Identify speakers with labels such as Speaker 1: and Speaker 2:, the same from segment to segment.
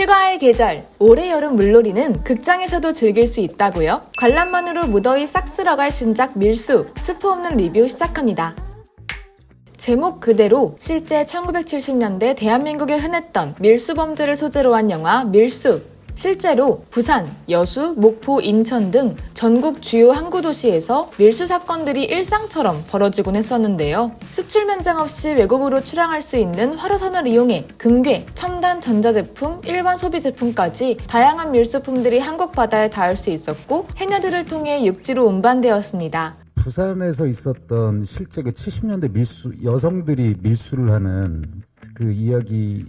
Speaker 1: 휴가의 계절, 올해 여름 물놀이는 극장에서도 즐길 수 있다고요? 관람만으로 무더위 싹 쓸어갈 신작 밀수, 스포 없는 리뷰 시작합니다. 제목 그대로 실제 1970년대 대한민국에 흔했던 밀수범죄를 소재로 한 영화 밀수. 실제로 부산, 여수, 목포, 인천 등 전국 주요 항구 도시에서 밀수 사건들이 일상처럼 벌어지곤 했었는데요. 수출 면장 없이 외국으로 출항할 수 있는 화로선을 이용해 금괴, 첨단 전자제품, 일반 소비 제품까지 다양한 밀수품들이 한국 바다에 닿을 수 있었고 해녀들을 통해 육지로 운반되었습니다.
Speaker 2: 부산에서 있었던 실제 그 70년대 밀수 여성들이 밀수를 하는 그 이야기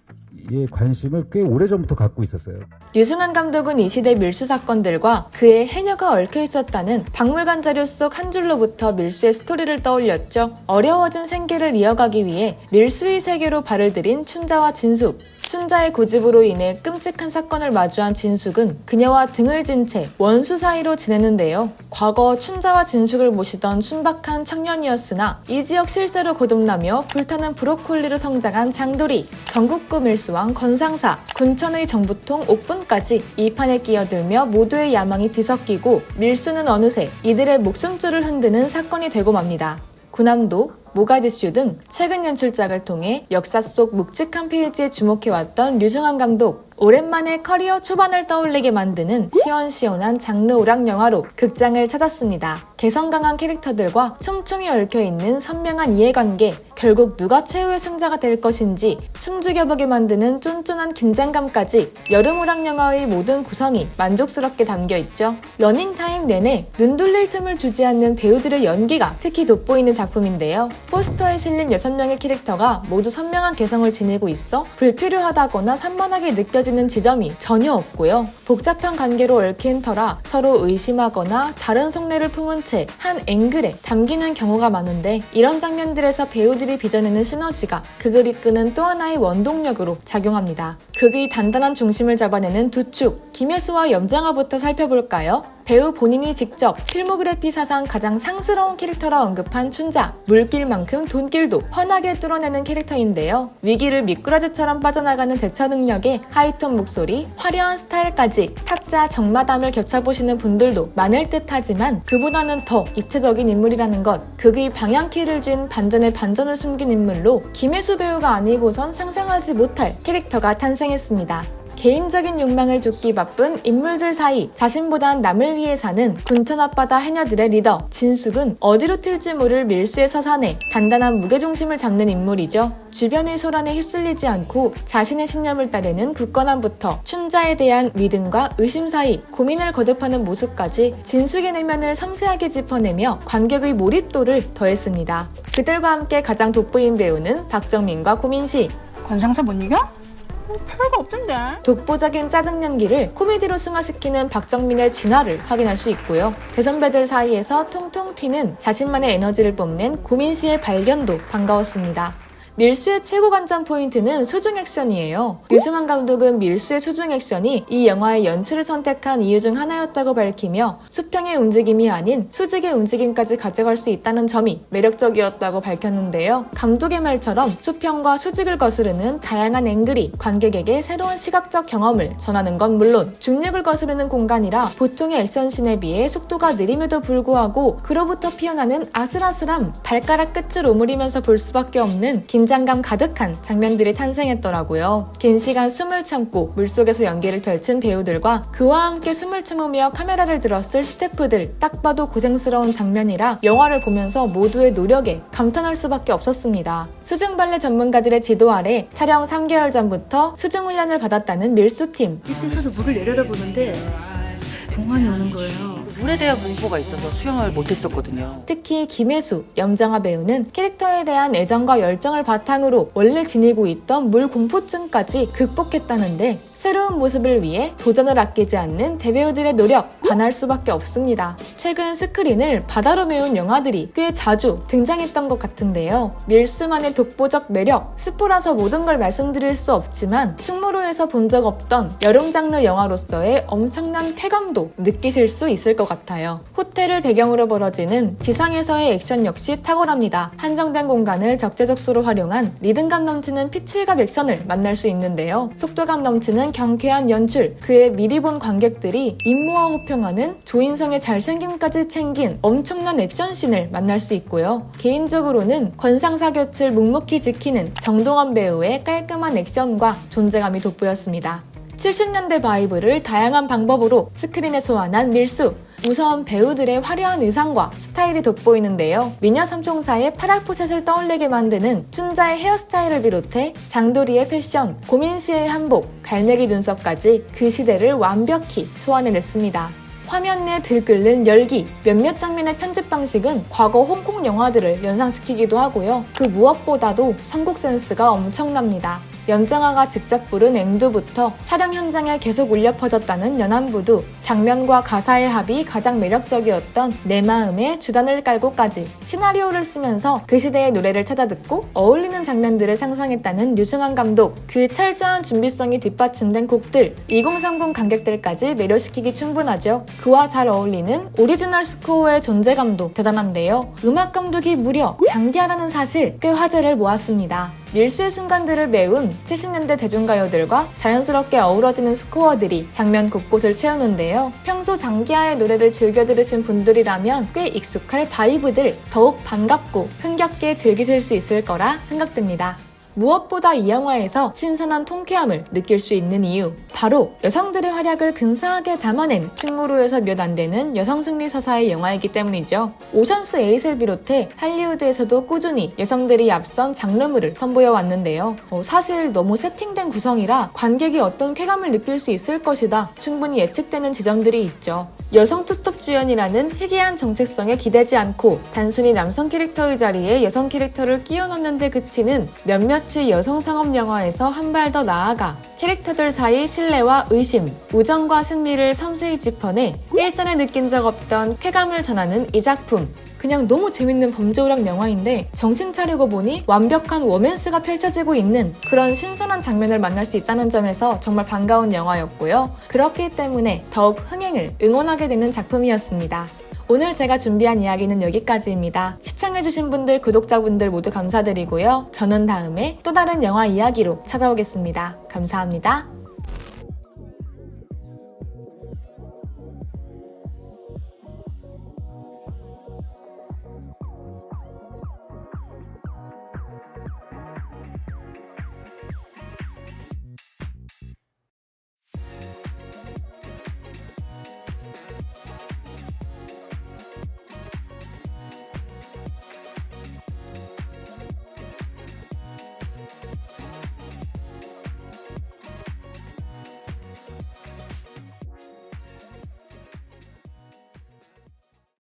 Speaker 2: 에 관심을 꽤 오래전부터 갖고 있었어요.
Speaker 1: 유승환 감독은 이 시대 밀수 사건들과 그의 해녀가 얽혀 있었다는 박물관 자료 속 한 줄로부터 밀수의 스토리를 떠올렸죠. 어려워진 생계를 이어가기 위해 밀수의 세계로 발을 들인 춘자와 진숙. 춘자의 고집으로 인해 끔찍한 사건을 마주한 진숙은 그녀와 등을 진 채 원수 사이로 지내는데요. 과거 춘자와 진숙을 모시던 순박한 청년이었으나 이 지역 실세로 거듭나며 불타는 브로콜리로 성장한 장돌이, 전국구 밀수왕 건상사, 군천의 정부통 옥분까지 이 판에 끼어들며 모두의 야망이 뒤섞이고 밀수는 어느새 이들의 목숨줄을 흔드는 사건이 되고 맙니다. 구남도, 모가디슈 등 최근 연출작을 통해 역사 속 묵직한 페이지에 주목해왔던 류승환 감독. 오랜만에 커리어 초반을 떠올리게 만드는 시원시원한 장르 오락 영화로 극장을 찾았습니다. 개성 강한 캐릭터들과 촘촘히 얽혀있는 선명한 이해관계, 결국 누가 최후의 승자가 될 것인지 숨죽여보게 만드는 쫀쫀한 긴장감까지 여름 오락 영화의 모든 구성이 만족스럽게 담겨있죠. 러닝타임 내내 눈 돌릴 틈을 주지 않는 배우들의 연기가 특히 돋보이는 작품인데요. 포스터에 실린 6명의 캐릭터가 모두 선명한 개성을 지니고 있어 불필요하다거나 산만하게 느껴지는 지점이 전혀 없고요. 복잡한 관계로 얽힌 터라 서로 의심하거나 다른 속내를 품은 채 한 앵글에 담기는 경우가 많은데 이런 장면들에서 배우들이 빚어내는 시너지가 극을 이끄는 또 하나의 원동력으로 작용합니다. 극의 단단한 중심을 잡아내는 두 축, 김혜수와 염정아부터 살펴볼까요? 배우 본인이 직접 필모그래피 사상 가장 상스러운 캐릭터라 언급한 춘자, 물길만큼 돈길도 훤하게 뚫어내는 캐릭터인데요. 위기를 미꾸라지처럼 빠져나가는 대처 능력에 하이톤 목소리, 화려한 스타일까지 타짜 정마담을 겹쳐보시는 분들도 많을 듯 하지만 그보다는 더 입체적인 인물이라는 것, 극의 방향키를 쥔 반전에 반전을 숨긴 인물로 김혜수 배우가 아니고선 상상하지 못할 캐릭터가 탄생 했습니다. 개인적인 욕망을 쫓기 바쁜 인물들 사이 자신보단 남을 위해 사는 군천 앞바다 해녀들의 리더 진숙은 어디로 튈지 모를 밀수의 서산에 단단한 무게중심을 잡는 인물이죠. 주변의 소란에 휩쓸리지 않고 자신의 신념을 따르는 굳건함부터 춘자에 대한 믿음과 의심 사이 고민을 거듭하는 모습까지 진숙의 내면을 섬세하게 짚어내며 관객의 몰입도를 더했습니다. 그들과 함께 가장 돋보인 배우는 박정민과 고민씨,
Speaker 3: 관상사 못 이겨? 어, 별거 없던데.
Speaker 1: 독보적인 짜증 연기를 코미디로 승화시키는 박정민의 진화를 확인할 수 있고요. 대선배들 사이에서 통통 튀는 자신만의 에너지를 뽐낸 고민 씨의 발견도 반가웠습니다. 밀수의 최고 관전 포인트는 수중 액션이에요. 유승환 감독은 밀수의 수중 액션이 이 영화의 연출을 선택한 이유 중 하나였다고 밝히며 수평의 움직임이 아닌 수직의 움직임까지 가져갈 수 있다는 점이 매력적이었다고 밝혔는데요. 감독의 말처럼 수평과 수직을 거스르는 다양한 앵글이 관객에게 새로운 시각적 경험을 전하는 건 물론 중력을 거스르는 공간이라 보통의 액션씬에 비해 속도가 느림에도 불구하고 그로부터 피어나는 아슬아슬함, 발가락 끝을 오므리면서 볼 수밖에 없는 긴장감 가득한 장면들이 탄생했더라고요. 긴 시간 숨을 참고 물속에서 연기를 펼친 배우들과 그와 함께 숨을 참으며 카메라를 들었을 스태프들 딱 봐도 고생스러운 장면이라 영화를 보면서 모두의 노력에 감탄할 수밖에 없었습니다. 수중 발레 전문가들의 지도 아래 촬영 3개월 전부터 수중 훈련을 받았다는 밀수팀.
Speaker 3: 밑에서도 물을 내려다보는데 병만이 오는 거예요.
Speaker 4: 물에 대한 공포가 있어서 수영을 못했었거든요.
Speaker 1: 특히 김혜수, 염정아 배우는 캐릭터에 대한 애정과 열정을 바탕으로 원래 지니고 있던 물 공포증까지 극복했다는데 새로운 모습을 위해 도전을 아끼지 않는 대배우들의 노력 반할 수밖에 없습니다. 최근 스크린을 바다로 메운 영화들이 꽤 자주 등장했던 것 같은데요. 밀수만의 독보적 매력, 스포라서 모든 걸 말씀드릴 수 없지만 충무로에서 본 적 없던 여름 장르 영화로서의 엄청난 쾌감도 느끼실 수 있을 것 같아요. 호텔을 배경으로 벌어지는 지상에서의 액션 역시 탁월합니다. 한정된 공간을 적재적소로 활용한 리듬감 넘치는 피칠갑 액션을 만날 수 있는데요. 속도감 넘치는 경쾌한 연출, 그에 미리 본 관객들이 임무와 호평하는 조인성의 잘생김까지 챙긴 엄청난 액션씬을 만날 수 있고요. 개인적으로는 권상사곁을 묵묵히 지키는 정동원 배우의 깔끔한 액션과 존재감이 돋보였습니다. 70년대 바이브를 다양한 방법으로 스크린에 소환한 밀수. 우선 배우들의 화려한 의상과 스타일이 돋보이는데요. 미녀 삼총사의 파라포셋을 떠올리게 만드는 춘자의 헤어스타일을 비롯해 장도리의 패션, 고민씨의 한복, 갈매기 눈썹까지 그 시대를 완벽히 소환해냈습니다. 화면 내 들끓는 열기, 몇몇 장면의 편집 방식은 과거 홍콩 영화들을 연상시키기도 하고요. 그 무엇보다도 선곡 센스가 엄청납니다. 연정아가 직접 부른 앵두부터 촬영 현장에 계속 울려 퍼졌다는 연안부두, 장면과 가사의 합이 가장 매력적이었던 내 마음에 주단을 깔고까지 시나리오를 쓰면서 그 시대의 노래를 찾아 듣고 어울리는 장면들을 상상했다는 유승환 감독, 그 철저한 준비성이 뒷받침된 곡들, 2030 관객들까지 매료시키기 충분하죠. 그와 잘 어울리는 오리지널 스코어의 존재감도 대단한데요. 음악 감독이 무려 장기하라는 사실 꽤 화제를 모았습니다. 밀수의 순간들을 메운 70년대 대중가요들과 자연스럽게 어우러지는 스코어들이 장면 곳곳을 채우는데요. 평소 장기하의 노래를 즐겨 들으신 분들이라면 꽤 익숙할 바이브들 더욱 반갑고 흥겹게 즐기실 수 있을 거라 생각됩니다. 무엇보다 이 영화에서 신선한 통쾌함을 느낄 수 있는 이유 바로 여성들의 활약을 근사하게 담아낸 충무로에서 몇 안 되는 여성 승리 서사의 영화이기 때문이죠. 오션스 8을 비롯해 할리우드에서도 꾸준히 여성들이 앞선 장르물을 선보여 왔는데요. 어, 사실 너무 세팅된 구성이라 관객이 어떤 쾌감을 느낄 수 있을 것이다 충분히 예측되는 지점들이 있죠. 여성 투톱 주연이라는 희귀한 정체성에 기대지 않고 단순히 남성 캐릭터의 자리에 여성 캐릭터를 끼워 넣는 데 그치는 몇몇 의 여성 상업 영화에서 한 발 더 나아가 캐릭터들 사이 신뢰와 의심, 우정과 승리를 섬세히 짚어내 일전에 느낀 적 없던 쾌감을 전하는 이 작품. 그냥 너무 재밌는 범죄오락 영화인데 정신 차리고 보니 완벽한 워맨스가 펼쳐지고 있는 그런 신선한 장면을 만날 수 있다는 점에서 정말 반가운 영화였고요. 그렇기 때문에 더욱 흥행을 응원하게 되는 작품이었습니다. 오늘 제가 준비한 이야기는 여기까지입니다. 시청해주신 분들, 구독자분들 모두 감사드리고요. 저는 다음에 또 다른 영화 이야기로 찾아오겠습니다. 감사합니다.